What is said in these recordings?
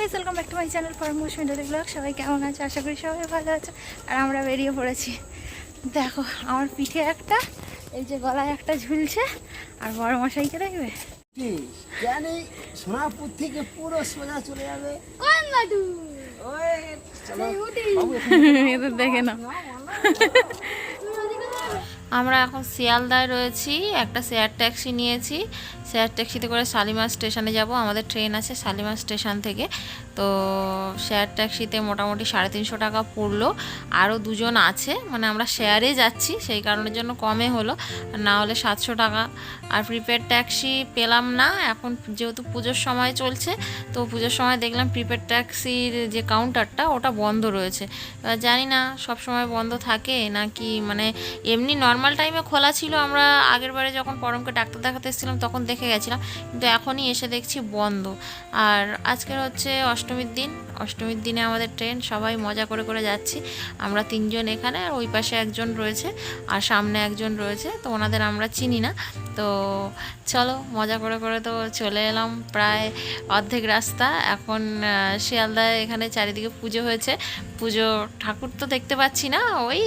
Guys welcome back to my channel পরমোশ মিডলি blog সবাই কেমন আছে? আশা করি সবাই ভালো আছে। আর আমরা বেরিয়ে পড়েছি। দেখো আমার পিঠে একটা এই যে গলায় একটা ঝুলছে। আর বড় মশাইকে দেখবে জানি সোনাপুর থেকে পুরো সোজা চলে যাবে। কোন লাডু ওই চলো। এদের দেখে না আমরা এখন শিয়ালদায় রয়েছি, একটা শেয়ার ট্যাক্সি নিয়েছি। শেয়ার ট্যাক্সিতে করে শালিমার স্টেশনে যাব, আমাদের ট্রেন আছে শালিমার স্টেশন থেকে। তো শেয়ার ট্যাক্সিতে মোটামুটি সাড়ে তিনশো টাকা পড়ল। আরও দুজন আছে মানে আমরা শেয়ারে যাচ্ছি, সেই কারণের জন্য কমে হলো। না হলে সাতশো টাকা। আর প্রিপেড ট্যাক্সি পেলাম না, এখন যেহেতু পুজোর সময় চলছে, তো পুজোর সময় দেখলাম প্রিপেড ট্যাক্সির যে কাউন্টারটা ওটা বন্ধ রয়েছে। জানি না সব সময় বন্ধ থাকে নাকি মানে এমনি নর্মাল টাইমে খোলা ছিল, আমরা আগের বারে যখন পরমকে ডাক্তার দেখাতে এসেছিলাম তখন দেখে গেছিলাম, কিন্তু এখনই এসে দেখছি বন্ধ। আর আজকের হচ্ছে অষ্টমীর দিন, অষ্টমীর দিনে আমাদের ট্রেন সবাই মজা করে করে যাচ্ছি। আমরা তিনজন এখানে, আর ওই পাশে একজন রয়েছে, আর সামনে একজন রয়েছে, তো ওনাদের আমরা চিনি না। তো চলো, মজা করে করে তো চলে এলাম প্রায় অর্ধেক রাস্তা। এখন শিয়ালদায় এখানে চারিদিকে পুজো হয়েছে। পুজো ঠাকুর তো দেখতে পাচ্ছি না, ওই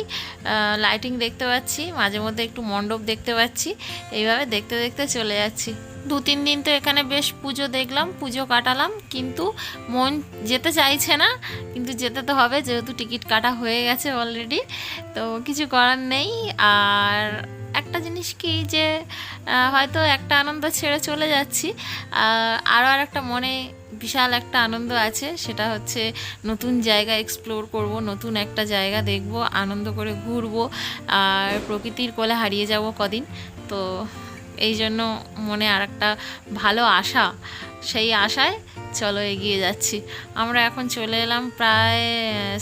লাইটিং দেখতে পাচ্ছি মাঝে মধ্যে একটু মণ্ডপ দেখতে পাচ্ছি। এইভাবে দেখতে দেখতে চলে যাচ্ছি। দু তিন দিন তো এখানে বেশ পুজো দেখলাম, পুজো কাটালাম, কিন্তু মন যেতে চাইছে না, কিন্তু যেতে তো হবে যেহেতু টিকিট কাটা হয়ে গেছে অলরেডি তো কিছু করার নেই। আর একটা জিনিস কি যে হয়তো একটা আনন্দ ছেড়ে চলে যাচ্ছি আরও আর একটা মনে বিশাল একটা আনন্দ আছে, সেটা হচ্ছে নতুন জায়গা এক্সপ্লোর করব, নতুন একটা জায়গা দেখব, আনন্দ করে ঘুরবো, আর প্রকৃতির কোলে হারিয়ে যাব কদিন, তো এই জন্য মনে আর একটা ভালো আশা। সেই আশায় চলো এগিয়ে যাচ্ছি। আমরা এখন চলে এলাম প্রায়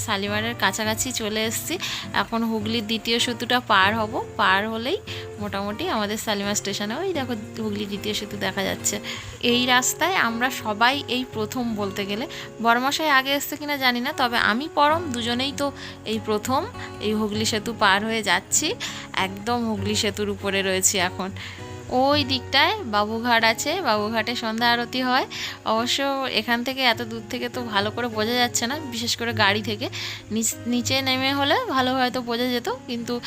শালিমারের কাছাকাছি চলে এসেছি। এখন হুগলির দ্বিতীয় সেতুটা পার হব। পার হলেই মোটামুটি আমাদের শালিমার স্টেশনে ওই দেখো হুগলি দ্বিতীয় সেতু দেখা যাচ্ছে। এই রাস্তায় আমরা সবাই এই প্রথম বলতে গেলে। বড়মশাই আগে এসছে কিনা জানি না, তবে আমি পরম দুজনেই তো এই প্রথম এই হুগলি সেতু পার হয়ে যাচ্ছি। একদম হুগলি সেতুর উপরে রয়েছি এখন। ওই দিকটায় বাবুঘাট আছে, বাবুঘাটে সন্ধ্যা আরতি হয়। অবশ্য এখান থেকে এত দূর থেকে তো ভালো করে বোঝা যাচ্ছে না, বিশেষ করে গাড়ি থেকে। নিচ- নেমে হলে ভালো হয়তো বোঝা যেত, কিন্তু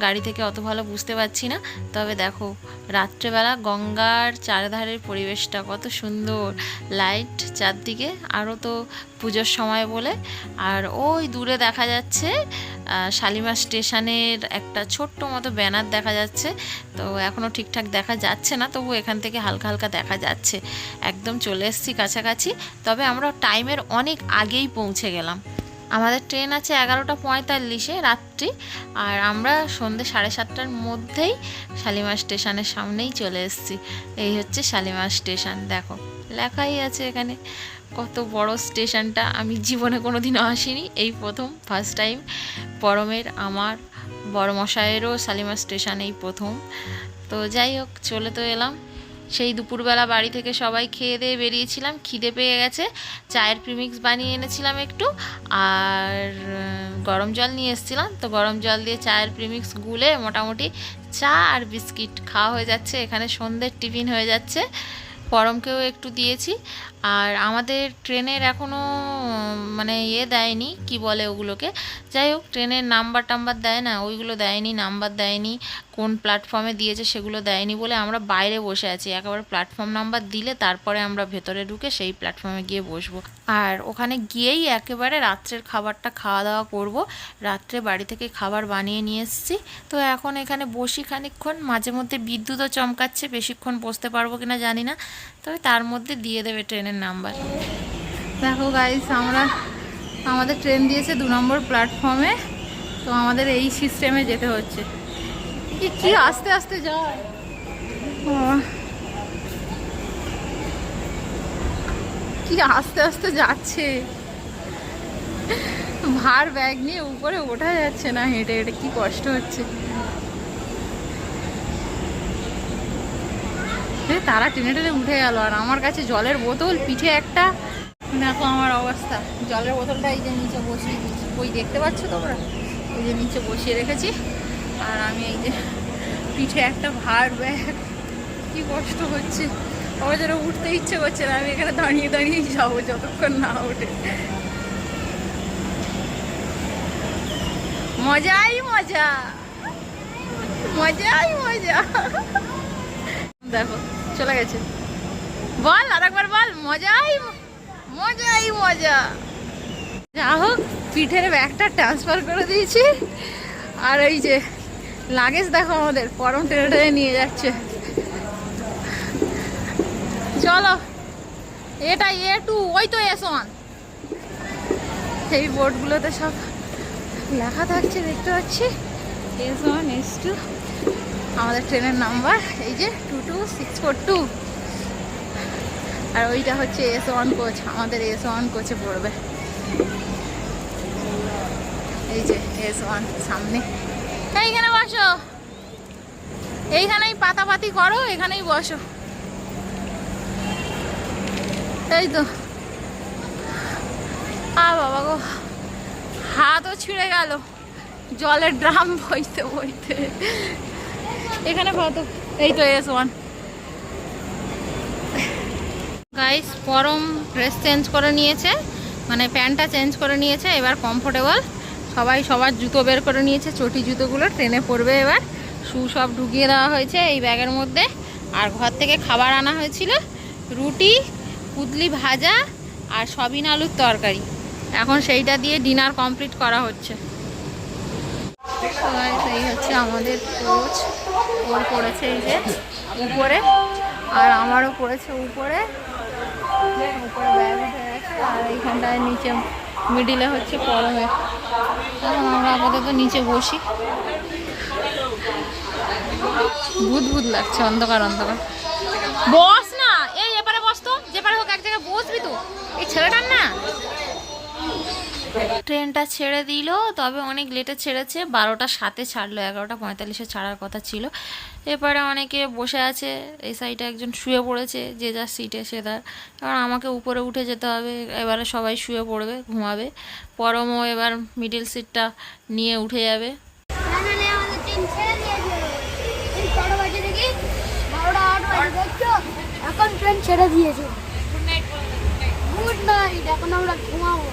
গাড়ি থেকে অত ভালো বুঝতে পারছি না। তবে দেখো, রাত্রেবেলা গঙ্গার চারধারের পরিবেশটা কত সুন্দর। লাইট চারদিকে আরও তো পুজোর সময় বলে। আর ওই দূরে দেখা যাচ্ছে শালিমার স্টেশনের একটা ছোট্ট মতো ব্যানার দেখা যাচ্ছে। তো এখনও ঠিকঠাক দেখা যাচ্ছে না, তবু এখান থেকে হালকা হালকা দেখা যাচ্ছে। একদম চলে এসেছি কাছাকাছি, তবে আমরা টাইমের অনেক আগেই পৌঁছে গেলাম। আমাদের ট্রেন আছে এগারোটা পঁয়তাল্লিশে রাত্রি, আর আমরা সন্ধ্যে সাড়ে সাতটার মধ্যেই শালিমার স্টেশনের সামনেই চলে এসেছি। এই হচ্ছে শালিমার স্টেশন, দেখো, লেখাই আছে এখানে। কত বড় স্টেশনটা আমি জীবনে কোনো দিনও আসিনি। এই প্রথম ফার্স্ট টাইম পরমের, আমার বড় মশাইয়েরও শালিমার স্টেশন এই প্রথম। তো যাই হোক, চলে তো এলাম। সেই দুপুরবেলা বাড়ি থেকে সবাই খেয়ে দিয়ে বেরিয়েছিলাম, খিদে পেয়ে গেছে। চায়ের প্রিমিক্স বানিয়ে এনেছিলাম একটু আর গরম জল নিয়ে এসেছিলাম। তো গরম জল দিয়ে চায়ের প্রিমিক্স গুলে মোটামুটি চা আর বিস্কিট খাওয়া হয়ে যাচ্ছে। এখানে সন্ধ্যের টিফিন হয়ে যাচ্ছে। পরমকেও একটু দিয়েছি। আর আমাদের ট্রেনের এখনও মানে ইয়ে দেয়নি, কি বলে ওগুলোকে। যাই হোক, ট্রেনের নাম্বার টাম্বার দেয় না, ওইগুলো দেয়নি, নাম্বার দেয়নি, কোন প্ল্যাটফর্মে দিয়েছে সেগুলো দেয়নি বলে আমরা বাইরে বসে আছি। একেবারে প্ল্যাটফর্ম নাম্বার দিলে তারপরে আমরা ভেতরে ঢুকে সেই প্ল্যাটফর্মে গিয়ে বসবো। আর ওখানে গিয়েই একেবারে রাত্রের খাবারটা খাওয়া দাওয়া করব। রাত্রে বাড়ি থেকে খাবার বানিয়ে নিয়ে এসেছি। তো এখন এখানে বসি খানিকক্ষণ মাঝে মধ্যে বিদ্যুৎও চমকাচ্ছে, বেশিক্ষণ বসতে পারব কিনা জানি না। তবে তার মধ্যে দিয়ে দেবে ট্রেনের নাম্বার। দেখো গাইস আমরা, আমাদের ট্রেন দিয়েছে দু নম্বর প্ল্যাটফর্মে তো আমাদের এই সিস্টেমে যেতে হচ্ছে। কি কি আস্তে আস্তে যায়। কি আস্তে আস্তে যাচ্ছে। ভার ব্যাগ নিয়ে উপরে ওঠা যাচ্ছে না, হেঁটে হেঁটে কি কষ্ট হচ্ছে। এ, তারা টেনে টেনে উঠে গেল আর আমার কাছে জলের বোতল পিঠে একটা। দেখো আমার অবস্থা। জলের বোতলটা এই যে নিচে বসিয়ে দিচ্ছি। ওই দেখতে পাচ্ছ তোমরা? ওই যে নিচে বসিয়ে রেখেছি। আর আমি এই যে পিঠে একটা ভার ব্যাগ। কি কষ্ট হচ্ছে। আমার যেন উঠতে ইচ্ছে করছে না। আমি এখানে দাঁড়িয়ে দাঁড়িয়ে যাব যতক্ষণ না ওঠে মজাই মজা। মজাই মজা। দেখো। চলে গেছে। বল আর একবার বল, মজাই মজাই মজা। যা হোক, পিঠের ব্যাগটা ট্রান্সফার করে দিয়েছি। আর এই যে, লাগেজ দেখো আমাদের, পরম টেনে টেনে নিয়ে যাচ্ছে। চলো, এটা এ টু ওই তো এস ওয়ান এই বোর্ডগুলোতে সব লেখা থাকছে, দেখতে পাচ্ছি। এস ওয়ান এস টু আমাদের ট্রেনের নাম্বার, এই যে two two six four two আর ওইটা হচ্ছে এস ওয়ান কোচ আমাদের এস ওয়ান কোচে পড়বে। এই যে এস ওয়ান সামনে। এইখানে বসো। এইখানেই পাতাপাতি করো, এখানেই বসো। এই তো। আ বাবা গো, হাতও ছিঁড়ে গেল। জলের ড্রাম বইতে বইতে। এখানে কত এই তো S one guys Param dress change করে নিয়েছে মানে প্যান্টটা চেঞ্জ করে নিয়েছে, এবার কমফোর্টেবল সবাই সবার জুতো বের করে নিয়েছে, চটি জুতোগুলো ট্রেনে পড়বে এবার। শু সব ঢুকিয়ে দেওয়া হয়েছে এই ব্যাগের মধ্যে। আর ঘর থেকে খাবার আনা হয়েছিল, রুটি, পুদলি ভাজা আর সবিন আলুর তরকারি। এখন সেইটা দিয়ে ডিনার কমপ্লিট করা হচ্ছে। এই হচ্ছে আমাদের কোচ ওর পড়েছে এই যে উপরে, আর আমারও পড়েছে উপরে। আর এইখানটায় নিচে মিডিলে হচ্ছে পরমের এখন আমরা আপাতত নিচে বসি। ভূত ভূত লাগছে, অন্ধকার অন্ধকার। বস না! এই এপারে বস তো যে পারে হোক এক জায়গায় বসবি তো। এই ছেলেটার না? ট্রেনটা ছেড়ে দিল তবে অনেক লেটে ছেড়েছে। বারোটা সাতে ছাড়লো এগারোটা পঁয়তাল্লিশে ছাড়ার কথা ছিল। এরপরে অনেকে বসে আছে এই সাইডে একজন শুয়ে পড়েছে যে যার সিটে সে তার। এবার আমাকে উপরে উঠে যেতে হবে এবারে সবাই শুয়ে পড়বে ঘুমাবে। পরমও এবার মিডিল সিটটা নিয়ে উঠে যাবে। এখন ট্রেন ছেড়ে দিয়েছে। গুড নাইট এখন আমরা ঘুমাবো।